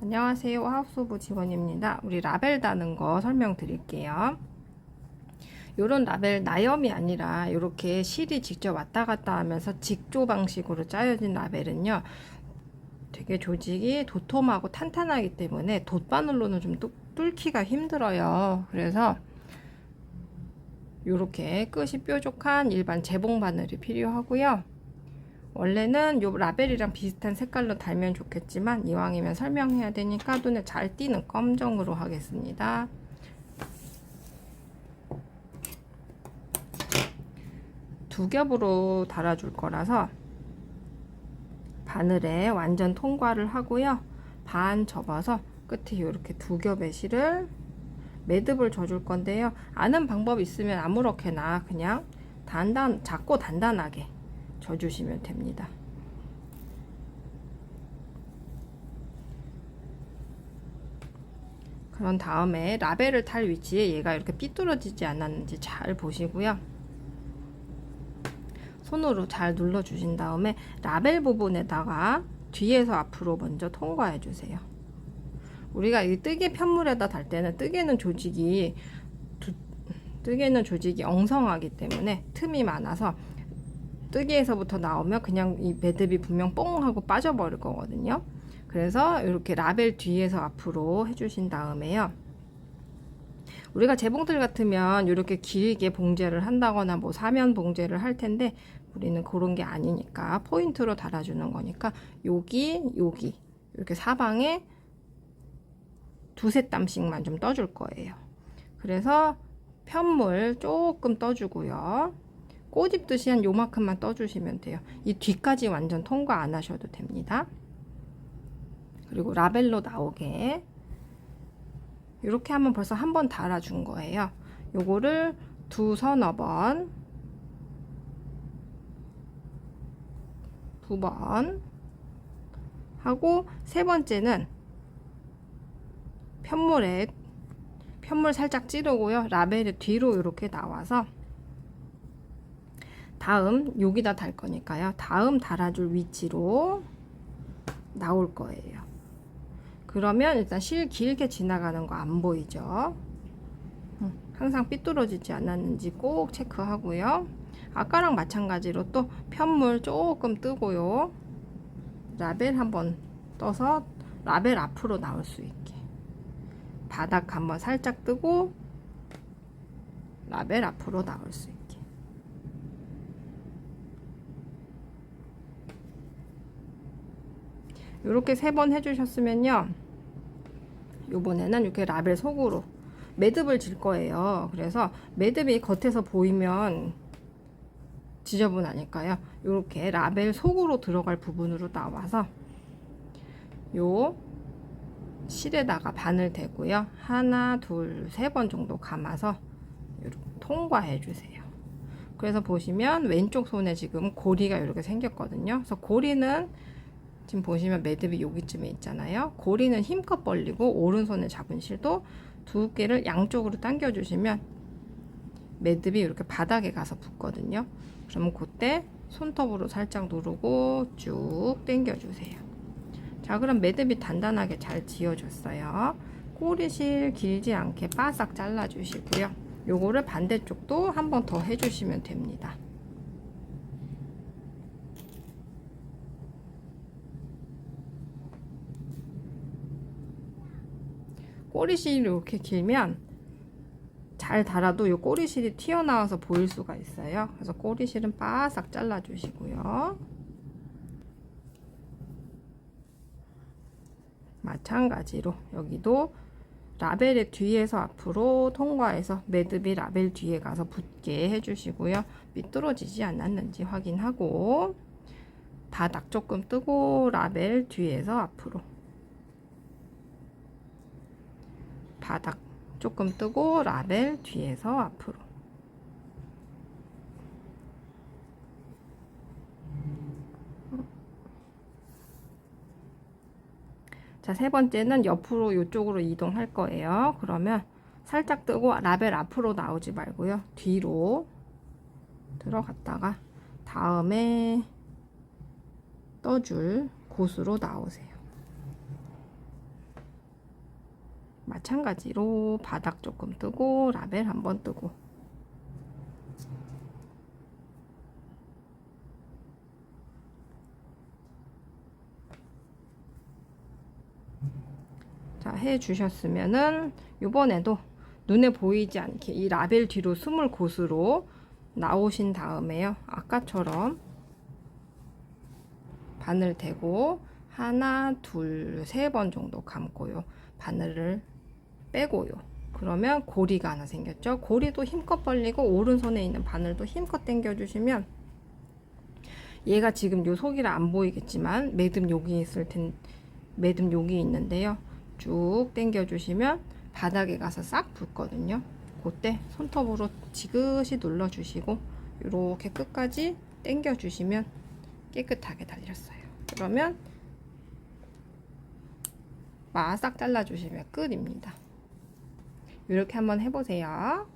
안녕하세요. 하우스오브 직원입니다. 우리 라벨 다는 거 설명드릴게요. 요런 라벨 나염이 아니라 이렇게 실이 직접 왔다 갔다 하면서 직조 방식으로 짜여진 라벨은요. 되게 조직이 도톰하고 탄탄하기 때문에 돗바늘로는 좀 뚫- 뚫기가 힘들어요. 그래서 이렇게 끝이 뾰족한 일반 재봉 바늘이 필요하고요. 원래는 요 라벨이랑 비슷한 색깔로 달면 좋겠지만 이왕이면 설명해야 되니까 눈에 잘 띄는 검정으로 하겠습니다. 두 겹으로 달아줄 거라서 바늘에 완전 통과를 하고요. 반 접어서 끝에 이렇게 두 겹의 실을 매듭을 져줄 건데요. 아는 방법 있으면 아무렇게나 그냥 단단 작고 단단하게 져주시면 됩니다. 그런 다음에 라벨을 탈 위치에 얘가 이렇게 삐뚤어지지 않았는지 잘 보시고요. 손으로 잘 눌러 주신 다음에 라벨 부분에다가 뒤에서 앞으로 먼저 통과해 주세요. 우리가 이 뜨개 편물에다 달 때는 뜨개는 조직이 두, 뜨개는 조직이 엉성하기 때문에 틈이 많아서 뜨개에서부터 나오면 그냥 이 매듭이 분명 뽕 하고 빠져버릴 거거든요. 그래서 이렇게 라벨 뒤에서 앞으로 해주신 다음에요. 우리가 재봉틀 같으면 이렇게 길게 봉제를 한다거나 뭐 사면 봉제를 할 텐데 우리는 그런 게 아니니까 포인트로 달아주는 거니까 여기 여기 이렇게 사방에 두세 땀씩만 좀 떠줄 거예요. 그래서 편물 조금 떠주고요. 꼬집듯이 한 요만큼만 떠주시면 돼요. 이 뒤까지 완전 통과 안 하셔도 됩니다. 그리고 라벨로 나오게 이렇게 하면 벌써 한 번 달아준 거예요. 요거를 두 서너 번, 두 번 하고 세 번째는 편물에 편물 살짝 찌르고요. 라벨의 뒤로 이렇게 나와서 다음 여기다 달 거니까요. 다음 달아줄 위치로 나올 거예요. 그러면 일단 실 길게 지나가는 거 안 보이죠? 음, 항상 삐뚤어지지 않았는지 꼭 체크하고요. 아까랑 마찬가지로 또 편물 조금 뜨고요. 라벨 한번 떠서 라벨 앞으로 나올 수 있게. 바닥 한번 살짝 뜨고 라벨 앞으로 나올 수 있게. 이렇게 세 번 해주셨으면요. 요번에는 이렇게 라벨 속으로 매듭을 질 거예요. 그래서 매듭이 겉에서 보이면 지저분하니까요. 이렇게 라벨 속으로 들어갈 부분으로 나와서 요 실에다가 바늘 대고요. 하나, 둘, 세 번 정도 감아서 통과해 주세요. 그래서 보시면 왼쪽 손에 지금 고리가 이렇게 생겼거든요. 그래서 고리는 지금 보시면 매듭이 여기쯤에 있잖아요. 고리는 힘껏 벌리고 오른손에 잡은 실도 두 개를 양쪽으로 당겨 주시면 매듭이 이렇게 바닥에 가서 붙거든요. 그러면 그때 손톱으로 살짝 누르고 쭉 당겨 주세요. 자, 그럼 매듭이 단단하게 잘 지어졌어요. 꼬리실 길지 않게 바싹 잘라 주시고요. 요거를 반대쪽도 한 번 더 해주시면 됩니다. 꼬리실이 이렇게 길면 잘 달아도 이 꼬리실이 튀어나와서 보일 수가 있어요. 그래서 꼬리실은 바싹 잘라주시고요. 마찬가지로 여기도 라벨의 뒤에서 앞으로 통과해서 매듭이 라벨 뒤에 가서 붙게 해주시고요. 삐뚤어지지 않았는지 확인하고 바닥 조금 뜨고 라벨 뒤에서 앞으로 바닥 조금 뜨고 라벨 뒤에서 앞으로 자, 세 번째는 옆으로 이쪽으로 이동할 거예요. 그러면 살짝 뜨고 라벨 앞으로 나오지 말고요. 뒤로 들어갔다가 다음에 떠줄 곳으로 나오세요. 마찬가지로 바닥 조금 뜨고 라벨 한번 뜨고 자, 해 주셨으면은 이번에도 눈에 보이지 않게 이 라벨 뒤로 숨을 곳으로 나오신 다음에요. 아까처럼 바늘 대고 하나, 둘, 세 번 정도 감고요. 바늘을 빼고요. 그러면 고리가 하나 생겼죠. 고리도 힘껏 벌리고 오른손에 있는 바늘도 힘껏 당겨 주시면 얘가 지금 요 속이라 안 보이겠지만 매듭 여기 있을 텐 매듭 여기 있는데요. 쭉 당겨 주시면 바닥에 가서 싹 붙거든요. 그때 손톱으로 지그시 눌러 주시고 이렇게 끝까지 당겨 주시면 깨끗하게 달렸어요. 그러면 마싹 잘라 주시면 끝입니다. 이렇게 한번 해보세요.